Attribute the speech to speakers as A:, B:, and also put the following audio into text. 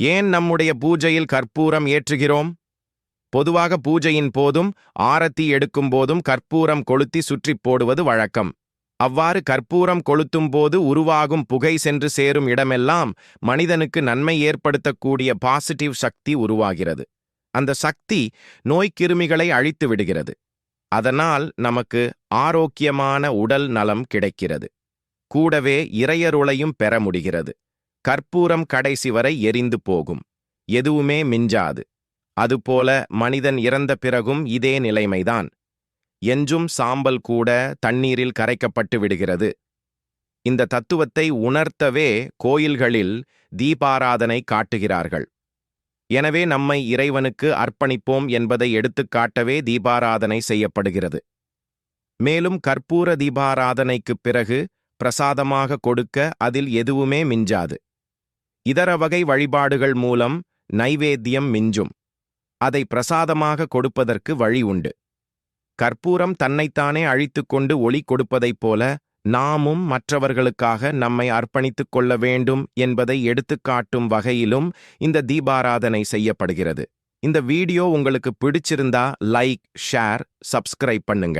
A: ஏன் நம்முடைய பூஜையில் கற்பூரம் ஏற்றுகிறோம்? பொதுவாக பூஜையின் போதும் ஆரத்தி எடுக்கும் போதும் கற்பூரம் கொளுத்தி சுற்றிப் போடுவது வழக்கம். அவ்வாறு கற்பூரம் கொளுத்தும் போது உருவாகும் புகை சென்று சேரும் இடமெல்லாம் மனிதனுக்கு நன்மை ஏற்படுத்தக்கூடிய பாசிட்டிவ் சக்தி உருவாகிறது. அந்த சக்தி நோய்க்கிருமிகளை அழித்து விடுகிறது. அதனால் நமக்கு ஆரோக்கியமான உடல் நலம் கிடைக்கிறது. கூடவே இறையருளையும் பெற முடிகிறது. கற்பூரம் கடைசி வரை எரிந்து போகும். எதுவுமே மிஞ்சாது. அதுபோல மனிதன் இறந்த பிறகும் இதே நிலைமைதான். என்றும் சாம்பல் கூட தண்ணீரில் கரைக்கப்பட்டு விடுகிறது. இந்த தத்துவத்தை உணர்த்தவே கோயில்களில் தீபாராதனை காட்டுகிறார்கள். எனவே நம்மை இறைவனுக்கு அர்ப்பணிப்போம் என்பதை எடுத்துக்காட்டவே தீபாராதனை செய்யப்படுகிறது. மேலும் கற்பூர தீபாராதனைக்குப் பிறகு பிரசாதமாக கொடுக்க அதில் எதுவுமே மிஞ்சாது. இதர வகை வழிபாடுகள் மூலம் நைவேத்தியம் மிஞ்சும். அதை பிரசாதமாக கொடுப்பதற்கு வழி உண்டு. கற்பூரம் தன்னைத்தானே அழித்துக்கொண்டு ஒளி கொடுப்பதைப் போல நாமும் மற்றவர்களுக்காக நம்மை அர்ப்பணித்துக் கொள்ள வேண்டும் என்பதை எடுத்துக்காட்டும் வகையிலும் இந்த தீபாராதனை செய்யப்படுகிறது. இந்த வீடியோ உங்களுக்கு பிடிச்சிருந்தா லைக் ஷேர் சப்ஸ்கிரைப் பண்ணுங்க.